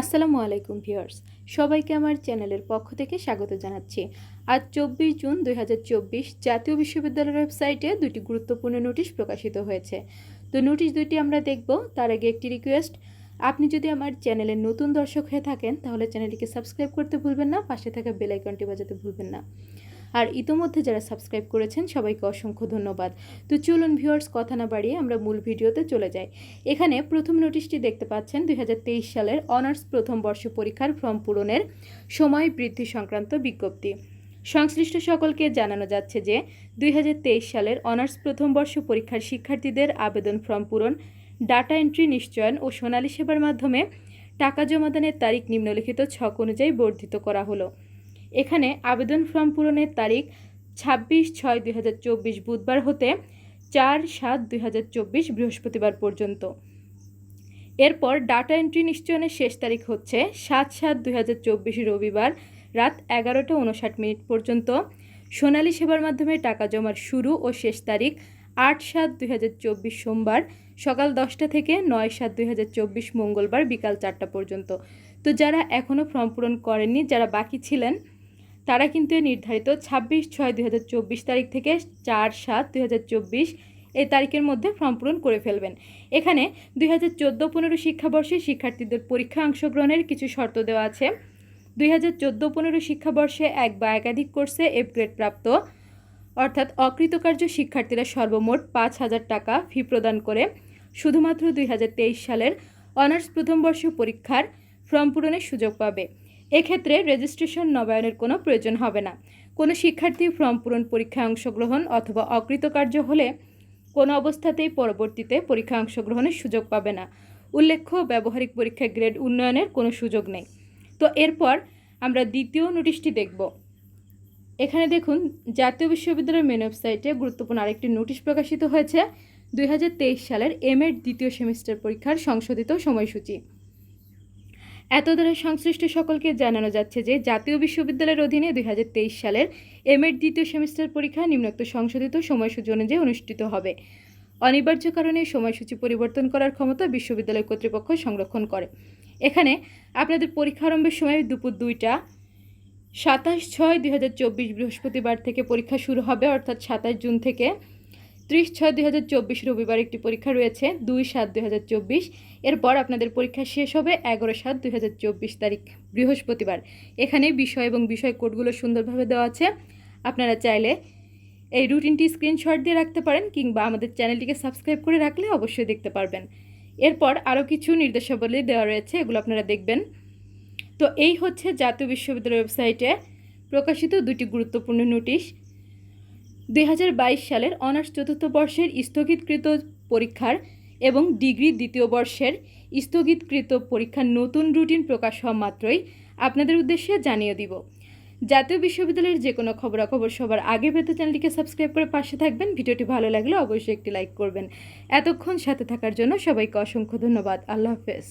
আসসালামু আলাইকুম ভিউয়ার্স, সবাইকে আমার চ্যানেলের পক্ষ থেকে স্বাগত জানাচ্ছি। আজ চব্বিশ জুন দু হাজার চব্বিশ জাতীয় বিশ্ববিদ্যালয়ের ওয়েবসাইটে দুটি গুরুত্বপূর্ণ নোটিশ প্রকাশিত হয়েছে। তো নোটিশ দুইটি আমরা দেখব, তার আগে একটি রিকোয়েস্ট, আপনি যদি আমার চ্যানেলের নতুন দর্শক হয়ে থাকেন, তাহলে চ্যানেলটিকে সাবস্ক্রাইব করতে ভুলবেন না, পাশে থাকা বেল আইকনটি বাজাতে ভুলবেন না। আর ইতোমধ্যে যারা সাবস্ক্রাইব করেছেন, সবাইকে অসংখ্য ধন্যবাদ। তো চলুন ভিউয়ার্স, কথা না বাড়িয়ে আমরা মূল ভিডিওতে চলে যাই। এখানে প্রথম নোটিশটি দেখতে পাচ্ছেন, দুই হাজার তেইশ সালের অনার্স প্রথম বর্ষ পরীক্ষার ফর্ম পূরণের সময় বৃদ্ধি সংক্রান্ত বিজ্ঞপ্তি। সংশ্লিষ্ট সকলকে জানানো যাচ্ছে যে, দুই হাজার তেইশ সালের অনার্স প্রথম বর্ষ পরীক্ষার শিক্ষার্থীদের আবেদন ফর্ম পূরণ, ডাটা এন্ট্রি নিশ্চয়ন ও সোনালী সেবার মাধ্যমে টাকা জমাদানের তারিখ নিম্নলিখিত ছক অনুযায়ী বর্ধিত করা হলো। এখানে আবেদন ফর্ম পূরণের তারিখ ছাব্বিশ ছয় দুই হাজার চব্বিশ বুধবার হতে চার সাত দুই হাজার চব্বিশ বৃহস্পতিবার পর্যন্ত। এরপর ডাটা এন্ট্রি নিশ্চয়নের শেষ তারিখ হচ্ছে সাত সাত দুই হাজার রবিবার রাত এগারোটা উনষাট মিনিট পর্যন্ত। সোনালী সেবার মাধ্যমে টাকা জমার শুরু ও শেষ তারিখ আট সাত দুই হাজার চব্বিশ সোমবার সকাল দশটা থেকে নয় সাত দুই হাজার চব্বিশ মঙ্গলবার বিকাল চারটা পর্যন্ত। তো যারা এখনও ফর্ম পূরণ করেননি, যারা বাকি ছিলেন তারা কিন্তু নির্ধারিত ছাব্বিশ ছয় দুই তারিখ থেকে চার সাত দুই এই তারিখের মধ্যে ফর্ম পূরণ করে ফেলবেন। এখানে দুই হাজার চোদ্দ পনেরো শিক্ষাবর্ষে শিক্ষার্থীদের পরীক্ষা অংশগ্রহণের কিছু শর্ত দেওয়া আছে। দুই হাজার চোদ্দ পনেরো শিক্ষাবর্ষে এক বা একাধিক কোর্সে এফ গ্রেড প্রাপ্ত, অর্থাৎ অকৃতকার্য শিক্ষার্থীরা সর্বমোট পাঁচ হাজার টাকা ফি প্রদান করে। শুধুমাত্র দুই হাজার তেইশ সালের অনার্স প্রথম বর্ষ পরীক্ষার ফর্ম পূরণের সুযোগ পাবে। এক্ষেত্রে রেজিস্ট্রেশন নবায়নের কোনো প্রয়োজন হবে না। কোনো শিক্ষার্থী ফর্ম পূরণ পরীক্ষায় অংশগ্রহণ অথবা অকৃতকার্য হলে কোনো অবস্থাতেই পরবর্তীতে পরীক্ষা অংশগ্রহণের সুযোগ পাবে না। উল্লেখ্য, ব্যবহারিক পরীক্ষায় গ্রেড উন্নয়নের কোনো সুযোগ নেই। তো এরপর আমরা দ্বিতীয় নোটিশটি দেখব। এখানে দেখুন, জাতীয় বিশ্ববিদ্যালয়ের মেন ওয়েবসাইটে গুরুত্বপূর্ণ আরেকটি নোটিশ প্রকাশিত হয়েছে। দুই হাজার তেইশ সালের এম এর দ্বিতীয় সেমিস্টার পরীক্ষার সংশোধিত সময়সূচি। এত দ্বারা সংশ্লিষ্ট সকলকে জানানো যাচ্ছে যে জাতীয় বিশ্ববিদ্যালয়ের অধীনে দুই হাজার তেইশ সালের এম এর দ্বিতীয় সেমিস্টার পরীক্ষা নিম্নোক্ত সংশোধিত সময়সূচি অনুযায়ী অনুষ্ঠিত হবে। অনিবার্য কারণে সময়সূচি পরিবর্তন করার ক্ষমতা বিশ্ববিদ্যালয় কর্তৃপক্ষ সংরক্ষণ করে। এখানে আপনাদের পরীক্ষা আরম্ভের সময় দুপুর দুইটা সাতাশ ছয় দুই বৃহস্পতিবার থেকে পরীক্ষা শুরু হবে, অর্থাৎ সাতাশ জুন থেকে ত্রিশ ছয় দুই হাজার চব্বিশ রবিবার একটি পরীক্ষা রয়েছে, দুই সাত দুই হাজার চব্বিশ। এরপর আপনাদের পরীক্ষা শেষ হবে এগারো সাত দুই হাজার চব্বিশ তারিখ, বৃহস্পতিবার। এখানে বিষয় এবং বিষয় কোডগুলো সুন্দরভাবে দেওয়া আছে। আপনারা চাইলে এই রুটিনটি স্ক্রিনশট দিয়ে রাখতে পারেন কিংবা আমাদের চ্যানেলটিকে সাবস্ক্রাইব করে রাখলে অবশ্যই দেখতে পারবেন। এরপর আরও কিছু নির্দেশাবলী দেওয়া রয়েছে, এগুলো আপনারা দেখবেন। তো এই হচ্ছে জাতীয় বিশ্ববিদ্যালয় ওয়েবসাইটে প্রকাশিত দুটি গুরুত্বপূর্ণ নোটিশ। দুই হাজার বাইশ সালের অনার্স চতুর্থ বর্ষের স্থগিতকৃত পরীক্ষার এবং ডিগ্রি দ্বিতীয় বর্ষের স্থগিতকৃত পরীক্ষার নতুন রুটিন প্রকাশ হওয়া মাত্রই আপনাদের উদ্দেশ্যে জানিয়ে দিব। জাতীয় বিশ্ববিদ্যালয়ের যে কোনো খবরাখবর সবার আগে পেতে চ্যানেলটিকে সাবস্ক্রাইব করে পাশে থাকবেন। ভিডিওটি ভালো লাগলে অবশ্যই একটি লাইক করবেন। এতক্ষণ সাথে থাকার জন্য সবাইকে অসংখ্য ধন্যবাদ। আল্লাহ হাফেজ।